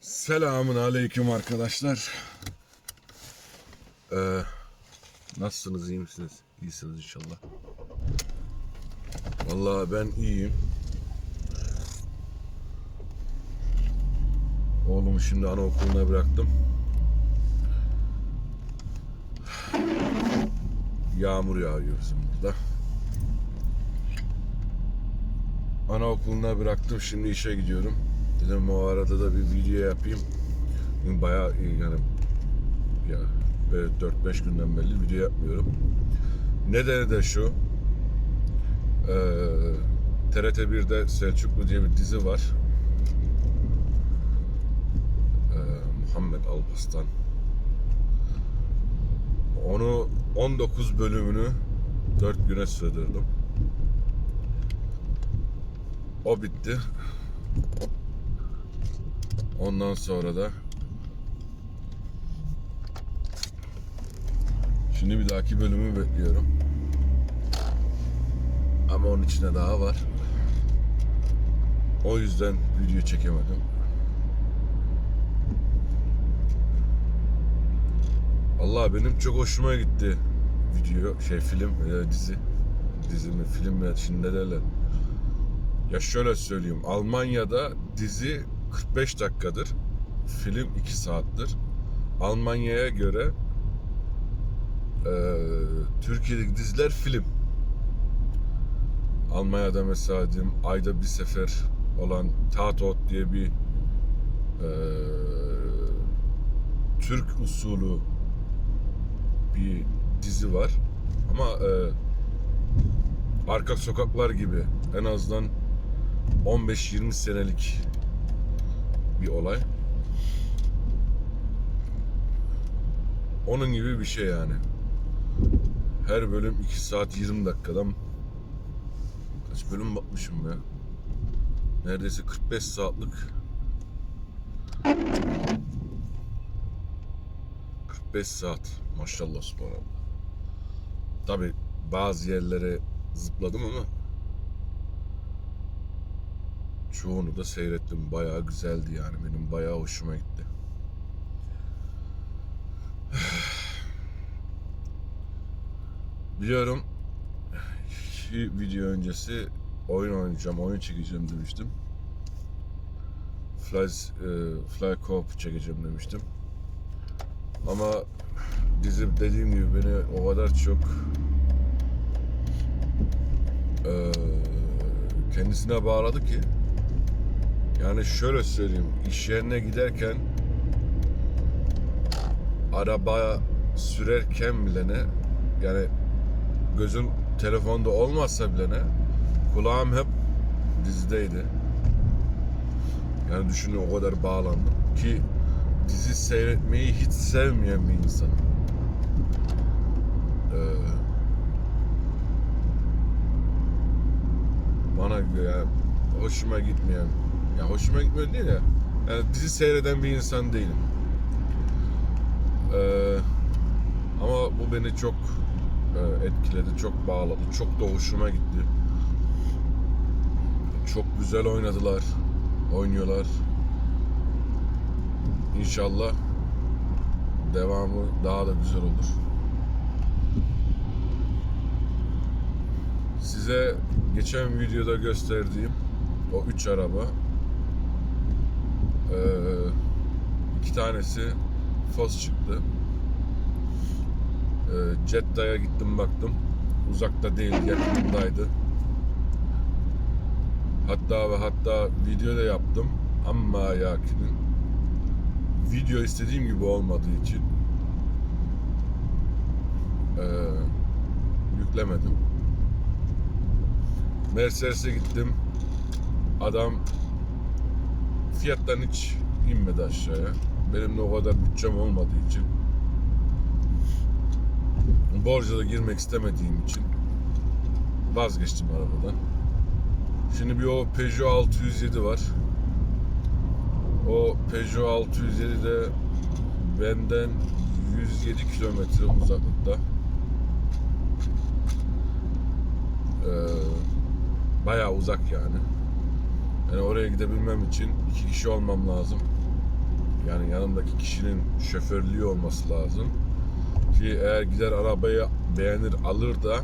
Selamun aleyküm arkadaşlar. Ee, nasılsınız, iyi misiniz? İyisiniz inşallah. Vallahi ben iyiyim. Oğlumu şimdi anaokuluna bıraktım. Yağmur yağıyor bizim burada. Anaokuluna bıraktım, şimdi işe gidiyorum. Dedim o arada da bir video yapayım. Bayağı yani ya böyle 4-5 günden beri video yapmıyorum. Nedeni de şu. Ee, TRT 1'de Selçuklu diye bir dizi var. Ee, Muhammed Alpaslan. Onu 19 bölümünü 4 güne sığdırdım. O bitti. Ondan sonra da Şimdi bir dahaki bölümü bekliyorum. Ama onun içine daha var. O yüzden video çekemedim. Allah benim çok hoşuma gitti video şey film e, dizi dizi mi film mi şimdi ne derler. Ya şöyle söyleyeyim Almanya'da dizi 45 dakikadır. Film 2 saattir. Almanya'ya göre e, Türkiye'deki diziler film. Almanya'da mesela diyeyim, ayda bir sefer olan Tatort diye bir e, Türk usulü bir dizi var. Ama e, Arka Sokaklar gibi en azından 15-20 senelik bir olay. Onun gibi bir şey yani. Her bölüm 2 saat 20 dakikadan kaç bölüm bakmışım ya. Neredeyse 45 saatlik 45 saat maşallah subhanallah. Tabi bazı yerlere zıpladım ama çoğunu da seyrettim. Bayağı güzeldi yani. Benim bayağı hoşuma gitti. Biliyorum iki video öncesi oyun oynayacağım, oyun çekeceğim demiştim. Fly, e, Fly Co-op çekeceğim demiştim. Ama dizi dediğim gibi beni o kadar çok e, kendisine bağladı ki yani şöyle söyleyeyim iş yerine giderken araba sürerken bile ne yani gözüm telefonda olmazsa bile ne kulağım hep dizideydi. Yani düşünün o kadar bağlandım ki dizi seyretmeyi hiç sevmeyen bir insanım. Ee, bana göre yani hoşuma gitmeyen ya hoşuma gitmiyor değil ya yani dizi seyreden bir insan değilim. Ee, ama bu beni çok e, etkiledi, çok bağladı, çok da hoşuma gitti. Çok güzel oynadılar, oynuyorlar. İnşallah devamı daha da güzel olur. Size geçen videoda gösterdiğim o üç araba ee, iki tanesi Fos çıktı. Ee, gittim baktım. Uzakta değil, yakınındaydı. Hatta ve hatta video da yaptım. Ama yakinin video istediğim gibi olmadığı için ee, yüklemedim. Mercedes'e gittim. Adam fiyattan hiç inmedi aşağıya. Benim de o kadar bütçem olmadığı için borca da girmek istemediğim için vazgeçtim arabadan. Şimdi bir o Peugeot 607 var. O Peugeot 607 de benden 107 kilometre uzaklıkta. Ee, bayağı uzak yani. Yani oraya gidebilmem için iki kişi olmam lazım. Yani yanımdaki kişinin şoförlüğü olması lazım. Ki eğer gider arabayı beğenir alır da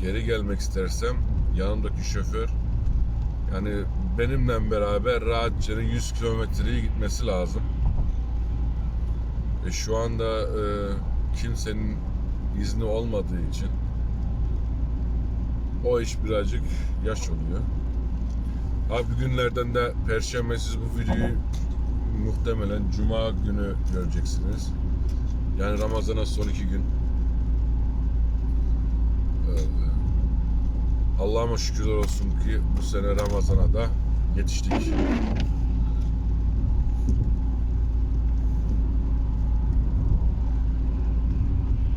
geri gelmek istersem yanımdaki şoför yani benimle beraber rahatça 100 kilometreyi gitmesi lazım. E şu anda e, kimsenin izni olmadığı için o iş birazcık yaş oluyor. Abi günlerden de perşembe siz bu videoyu muhtemelen cuma günü göreceksiniz. Yani Ramazan'a son iki gün. Ee, Allah'ıma şükürler olsun ki bu sene Ramazan'a da yetiştik.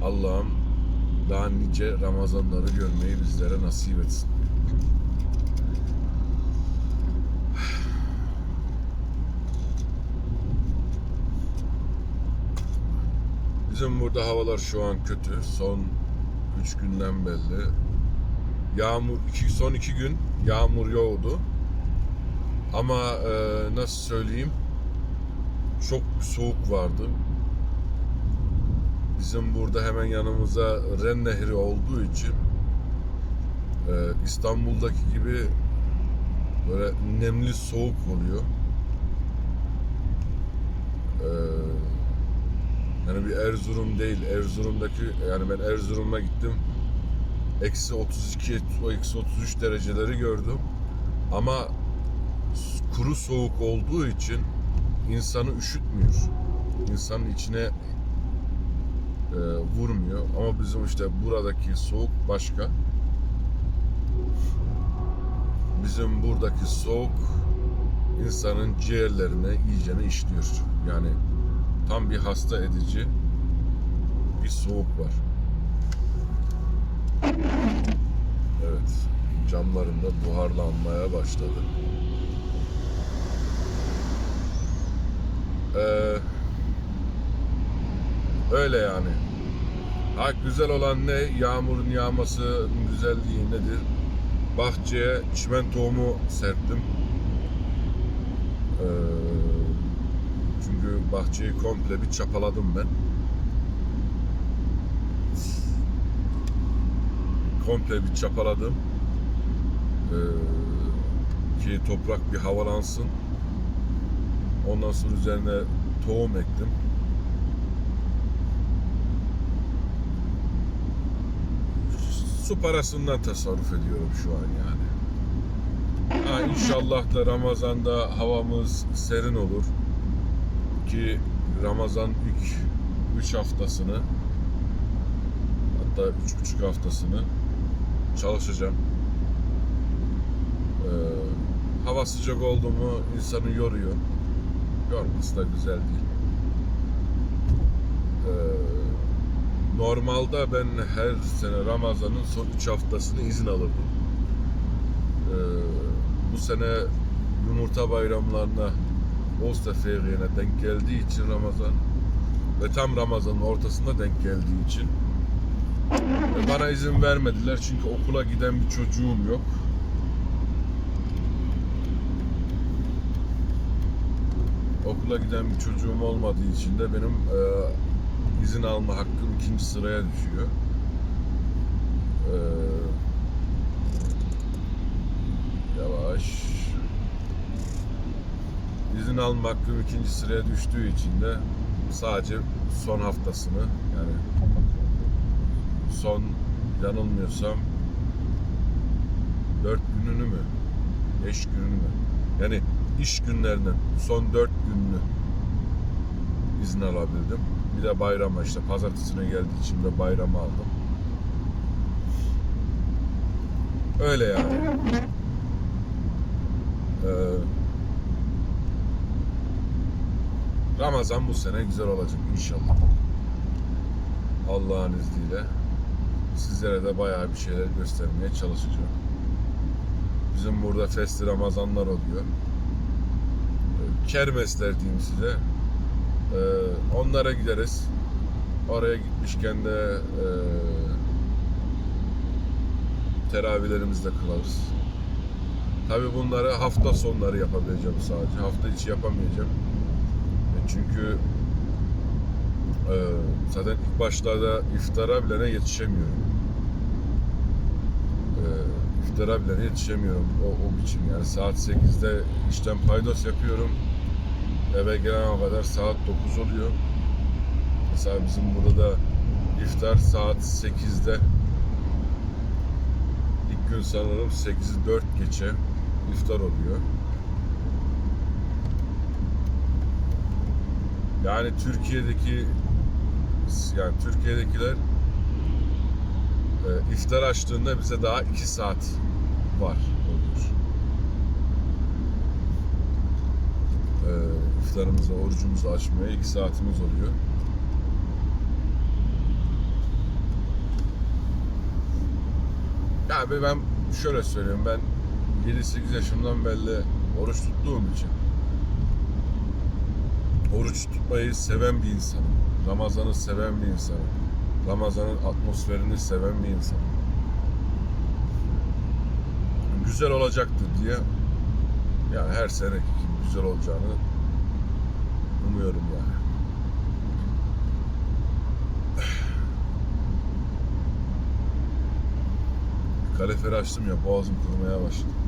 Allah'ım daha nice Ramazanları görmeyi bizlere nasip etsin. Bizim burada havalar şu an kötü. Son 3 günden belli. Yağmur iki, son 2 gün yağmur yağdı. Ama e, nasıl söyleyeyim? Çok soğuk vardı. Bizim burada hemen yanımıza Ren Nehri olduğu için e, İstanbul'daki gibi böyle nemli soğuk oluyor. E, yani bir Erzurum değil. Erzurum'daki yani ben Erzurum'a gittim. Eksi 32, eksi 33 dereceleri gördüm. Ama kuru soğuk olduğu için insanı üşütmüyor. İnsanın içine e, vurmuyor. Ama bizim işte buradaki soğuk başka. Bizim buradaki soğuk insanın ciğerlerine iyicene işliyor. Yani tam bir hasta edici bir soğuk var. Evet, camlarında buharlanmaya başladı. Ee, öyle yani. Ha güzel olan ne? Yağmurun yağması güzelliği nedir? Bahçeye çimen tohumu serptim. Ee, çünkü bahçeyi komple bir çapaladım ben. Komple bir çapaladım. Ee, ki toprak bir havalansın. Ondan sonra üzerine tohum ektim. Su parasından tasarruf ediyorum şu an yani. Ha, inşallah da Ramazan'da havamız serin olur ki Ramazan ilk 3 haftasını hatta üç buçuk haftasını çalışacağım. Ee, hava sıcak oldu mu insanı yoruyor. Yorması da güzel değil. Ee, normalde ben her sene Ramazan'ın son 3 haftasını izin alırdım. Ee, bu sene yumurta bayramlarına Osterferien'e denk geldiği için Ramazan ve tam Ramazan'ın ortasında denk geldiği için bana izin vermediler çünkü okula giden bir çocuğum yok. Okula giden bir çocuğum olmadığı için de benim e, izin alma hakkım ikinci sıraya düşüyor. E, yavaş. İzin alma hakkım ikinci sıraya düştüğü için de sadece son haftasını yani son yanılmıyorsam dört gününü mü beş gününü mü yani iş günlerinden son dört gününü izin alabildim. Bir de bayrama işte pazartesine geldiği için de bayramı aldım. Öyle yani. Ee, Ramazan bu sene güzel olacak inşallah. Allah'ın izniyle sizlere de bayağı bir şeyler göstermeye çalışacağım. Bizim burada festi Ramazanlar oluyor. Ee, Kermesler diyeyim size. Ee, onlara gideriz. Oraya gitmişken de e, teravihlerimizde kılarız. Tabi bunları hafta sonları yapabileceğim sadece. Hafta içi yapamayacağım. Çünkü e, zaten ilk başlarda iftara bile ne yetişemiyorum. E, iftara bile yetişemiyorum o, o biçim yani saat 8'de işten paydos yapıyorum. Eve gelene kadar saat 9 oluyor. Mesela bizim burada da iftar saat 8'de ilk gün sanırım 8'i 4 geçe iftar oluyor. Yani Türkiye'deki yani Türkiye'dekiler e, iftar açtığında bize daha 2 saat var oluyor. E, iftarımızı, orucumuzu açmaya 2 saatimiz oluyor. Ya be ben şöyle söyleyeyim ben 7-8 yaşımdan beri oruç tuttuğum için oruç tutmayı seven bir insanım. Ramazan'ı seven bir insanım. Ramazan'ın atmosferini seven bir insanım. Güzel olacaktı diye yani her gibi güzel olacağını umuyorum yani. Kaleferi açtım ya boğazım kurumaya başladı.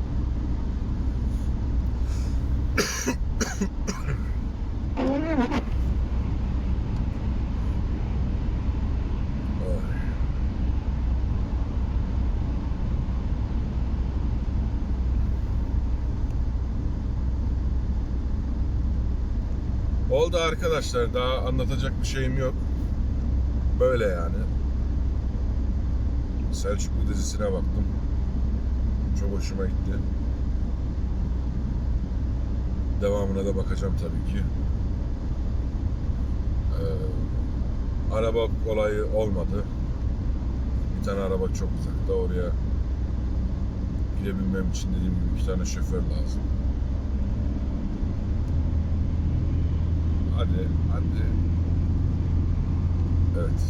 Oldu arkadaşlar. Daha anlatacak bir şeyim yok. Böyle yani. Selçuklu dizisine baktım. Çok hoşuma gitti. Devamına da bakacağım tabii ki. Ee, araba olayı olmadı. Bir tane araba çok uzakta. Oraya gidebilmem için dediğim gibi iki tane şoför lazım. Hadi, hadi. Evet.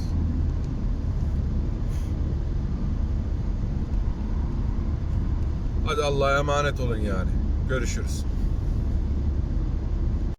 Hadi Allah'a emanet olun yani. Görüşürüz.